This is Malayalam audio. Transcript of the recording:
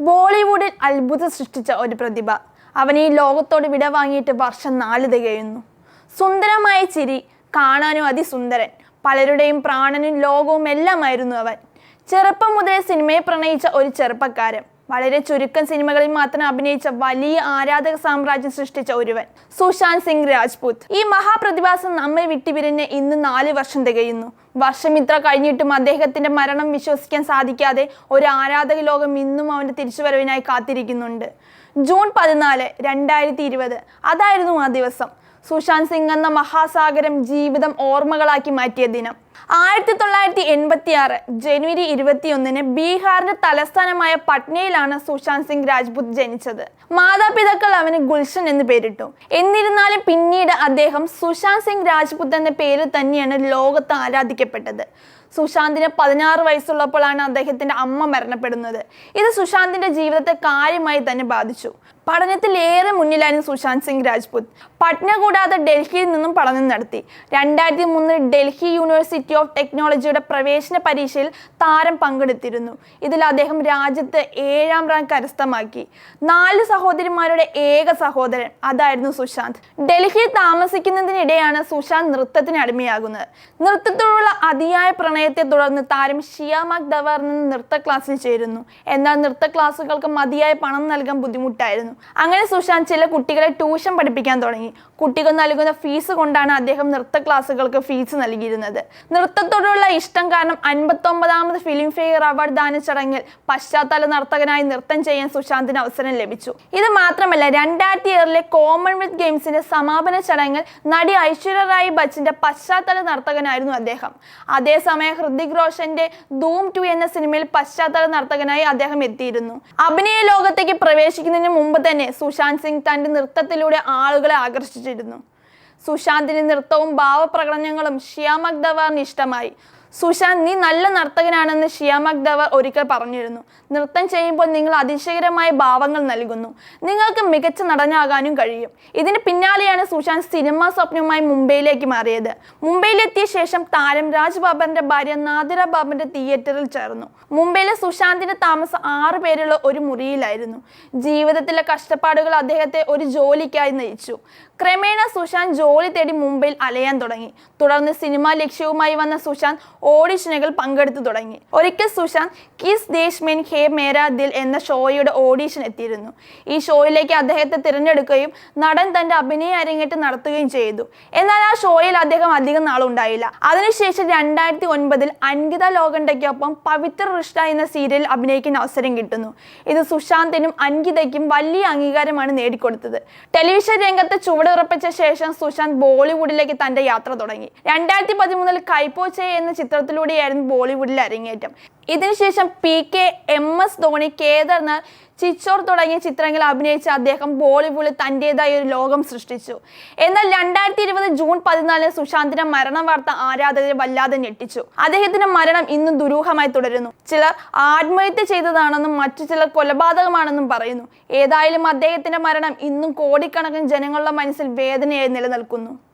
ബോളിവുഡിൽ അത്ഭുതം സൃഷ്ടിച്ച ഒരു പ്രതിഭ. അവൻ ഈ ലോകത്തോട് വിട വാങ്ങിയിട്ട് വർഷം നാല് തികയുന്നു. സുന്ദരമായ ചിരി കാണാനും അതിസുന്ദരൻ പലരുടെയും പ്രാണനും ലോകവും എല്ലാമായിരുന്നു അവൻ. ചെറുപ്പം മുതലേ സിനിമയെ പ്രണയിച്ച ഒരു ചെറുപ്പക്കാരൻ. വളരെ ചുരുക്കം സിനിമകളിൽ മാത്രം അഭിനയിച്ച വലിയ ആരാധക സാമ്രാജ്യം സൃഷ്ടിച്ച ഒരുവൻ സുശാന്ത് സിംഗ് രാജ്പൂത്. ഈ മഹാപ്രതിഭാസം നമ്മെ വിട്ടുപിരിഞ്ഞ് ഇന്ന് നാല് വർഷം തികയുന്നു. വർഷം ഇത്ര കഴിഞ്ഞിട്ടും അദ്ദേഹത്തിന്റെ മരണം വിശ്വസിക്കാൻ സാധിക്കാതെ ഒരു ആരാധക ലോകം ഇന്നും അവന്റെ തിരിച്ചുവരവിനായി കാത്തിരിക്കുന്നുണ്ട്. ജൂൺ പതിനാല് രണ്ടായിരത്തി ഇരുപത് അതായിരുന്നു ആ ദിവസം. സുശാന്ത് സിംഗ് എന്ന മഹാസാഗരം ജീവിതം ഓർമ്മകളാക്കി മാറ്റിയ ദിനം. ആയിരത്തി തൊള്ളായിരത്തി എൺപത്തി ആറ് ജനുവരി ഇരുപത്തിയൊന്നിന് ബീഹാറിന്റെ തലസ്ഥാനമായ പട്നയിലാണ് സുശാന്ത് സിംഗ് രാജ്പുത് ജനിച്ചത്. മാതാപിതാക്കൾ അവന് ഗുൽഷൻ എന്ന് പേരിട്ടു. എന്നിരുന്നാലും പിന്നീട് അദ്ദേഹം സുശാന്ത് സിംഗ് രാജ്പുത് എന്ന പേര് തന്നെയാണ് ലോകത്ത് ആരാധിക്കപ്പെട്ടത്. സുശാന്തിന് പതിനാറ് വയസ്സുള്ളപ്പോഴാണ് അദ്ദേഹത്തിന്റെ അമ്മ മരണപ്പെടുന്നത്. ഇത് സുശാന്തിന്റെ ജീവിതത്തെ കാര്യമായി തന്നെ ബാധിച്ചു. പഠനത്തിൽ ഏറെ മുന്നിലായിരുന്നു സുശാന്ത് സിംഗ് രാജ്പുത്. പട്ന കൂടാതെ ഡൽഹിയിൽ നിന്നും പഠനം നടത്തി. രണ്ടായിരത്തി മൂന്നിൽ ഡൽഹി യൂണിവേഴ്സിറ്റി ഓഫ് ടെക്നോളജിയുടെ പ്രവേശന പരീക്ഷയിൽ താരം പങ്കെടുത്തിരുന്നു. ഇതിൽ അദ്ദേഹം രാജ്യത്ത് ഏഴാം റാങ്ക് കരസ്ഥമാക്കി. നാല് സഹോദരിമാരുടെ ഏക സഹോദരൻ അതായിരുന്നു സുശാന്ത്. ഡൽഹിയിൽ താമസിക്കുന്നതിനിടെയാണ് സുശാന്ത് നൃത്തത്തിന് അടിമയാകുന്നത്. നൃത്തത്തോടുള്ള അതിയായ പ്രണയത്തെ തുടർന്ന് താരം ഷിയാമാക് ദവാർ നിന്ന് നൃത്ത ക്ലാസ്സിൽ ചേരുന്നു. എന്നാൽ നൃത്ത ക്ലാസ്സുകൾക്ക് മതിയായ പണം നൽകാൻ ബുദ്ധിമുട്ടായിരുന്നു. അങ്ങനെ സുശാന്ത് ചില കുട്ടികളെ ട്യൂഷൻ പഠിപ്പിക്കാൻ തുടങ്ങി. കുട്ടികൾ നൽകുന്ന ഫീസ് കൊണ്ടാണ് അദ്ദേഹം നൃത്ത ക്ലാസ്സുകൾക്ക് ഫീസ് നൽകിയിരുന്നത്. നൃത്തത്തോടുള്ള ഇഷ്ടം കാരണം അൻപത്തൊമ്പതാമത് ഫിലിം ഫെയർ അവാർഡ് ദാന ചടങ്ങിൽ പശ്ചാത്തല നർത്തകനായി നൃത്തം ചെയ്യാൻ സുശാന്തിന് അവസരം ലഭിച്ചു. ഇത് മാത്രമല്ല രണ്ടായിരത്തി ഏഴിലെ കോമൺവെൽത്ത് ഗെയിംസിന്റെ സമാപന ചടങ്ങിൽ നടി ഐശ്വര്യ റായ് ബച്ചന്റെ പശ്ചാത്തല നർത്തകനായിരുന്നു അദ്ദേഹം. അതേസമയം ഹൃതിക് റോഷന്റെ ധൂം ടു എന്ന സിനിമയിൽ പശ്ചാത്തല നർത്തകനായി അദ്ദേഹം എത്തിയിരുന്നു. അഭിനയ ലോകത്തേക്ക് പ്രവേശിക്കുന്നതിന് മുമ്പ് തന്നെ സുശാന്ത് സിംഗ് തന്റെ നൃത്തത്തിലൂടെ ആളുകളെ ആകർഷിച്ചിരുന്നു സുശാന്തിന് നൃത്തവും ഭാവപ്രകടനങ്ങളും ഷിയാമക് ദവാറിന് ഇഷ്ടമായി. സുശാന്ത് നീ നല്ല നർത്തകനാണെന്ന് ഷിയാമക് ദവർ ഒരിക്കൽ പറഞ്ഞിരുന്നു. നൃത്തം ചെയ്യുമ്പോൾ നിങ്ങൾ അതിശയകരമായ ഭാവങ്ങൾ നൽകുന്നു. നിങ്ങൾക്ക് മികച്ച നടനാകാനും കഴിയും. ഇതിന് പിന്നാലെയാണ് സുശാന്ത് സിനിമാ സ്വപ്നവുമായി മുംബൈയിലേക്ക് മാറിയത്. മുംബൈയിലെത്തിയ ശേഷം താരം രാജ് ബാബറിന്റെ ഭാര്യ നാദിര ബാബറിന്റെ തിയേറ്ററിൽ ചേർന്നു. മുംബൈയിലെ സുശാന്തിന്റെ താമസം ആറ് പേരുള്ള ഒരു മുറിയിലായിരുന്നു. ജീവിതത്തിലെ കഷ്ടപ്പാടുകൾ അദ്ദേഹത്തെ ഒരു ജോലിക്കായി നയിച്ചു. ക്രമേണ സുശാന്ത് ജോലി തേടി മുംബൈയിൽ അലയാൻ തുടങ്ങി. തുടർന്ന് സിനിമാ ലക്ഷ്യവുമായി വന്ന സുശാന്ത് ഓഡിഷനുകൾ പങ്കെടുത്തു തുടങ്ങി. ഒരിക്കൽ സുശാന്ത് കിസ് ദേശ് മെൻ ഹേ മേരാ ദിൽ എന്ന ഷോയുടെ ഓഡിഷൻ എത്തിയിരുന്നു. ഈ ഷോയിലേക്ക് അദ്ദേഹത്തെ തിരഞ്ഞെടുക്കുകയും നടൻ തന്റെ അഭിനയ അരങ്ങേറ്റം നടത്തുകയും ചെയ്തു. എന്നാൽ ആ ഷോയിൽ അദ്ദേഹം അധികം നാളുണ്ടായില്ല. അതിനുശേഷം രണ്ടായിരത്തി ഒൻപതിൽ അൻകിത ലോകണ്ടയ്ക്കൊപ്പം പവിത്ര റിഷ്ട എന്ന സീരിയൽ അഭിനയിക്കുന്ന അവസരം കിട്ടുന്നു. ഇത് സുശാന്തിനും അൻകിതയ്ക്കും വലിയ അംഗീകാരമാണ് നേടിക്കൊടുത്തത്. ടെലിവിഷൻ രംഗത്ത് ചുവടുറപ്പിച്ച ശേഷം സുശാന്ത് ബോളിവുഡിലേക്ക് തന്റെ യാത്ര തുടങ്ങി. രണ്ടായിരത്തി പതിമൂന്നിൽ കൈപ്പോച്ചെ എന്ന ചിത്രത്തിലൂടെയായിരുന്നു ബോളിവുഡിൽ അരങ്ങേറ്റം. ഇതിനുശേഷം P K M S Dhoni Kedarnath Chhichhore തുടങ്ങിയ ചിത്രങ്ങളിൽ അഭിനയിച്ച അദ്ദേഹം ബോളിവുഡിൽ തന്റെതായ ഒരു ലോകം സൃഷ്ടിച്ചു. എന്നാൽ രണ്ടായിരത്തി ഇരുപത് ജൂൺ പതിനാലിന് സുശാന്തിന്റെ മരണ വാർത്ത ആരാധകരെ വല്ലാതെ ഞെട്ടിച്ചു. അദ്ദേഹത്തിന്റെ മരണം ഇന്നും ദുരൂഹമായി തുടരുന്നു. ചിലർ ആത്മഹത്യ ചെയ്തതാണെന്നും മറ്റു ചിലർ കൊലപാതകമാണെന്നും പറയുന്നു. ഏതായാലും അദ്ദേഹത്തിന്റെ മരണം ഇന്നും കോടിക്കണക്കിന് ജനങ്ങളുടെ മനസ്സിൽ വേദനയായി നിലനിൽക്കുന്നു.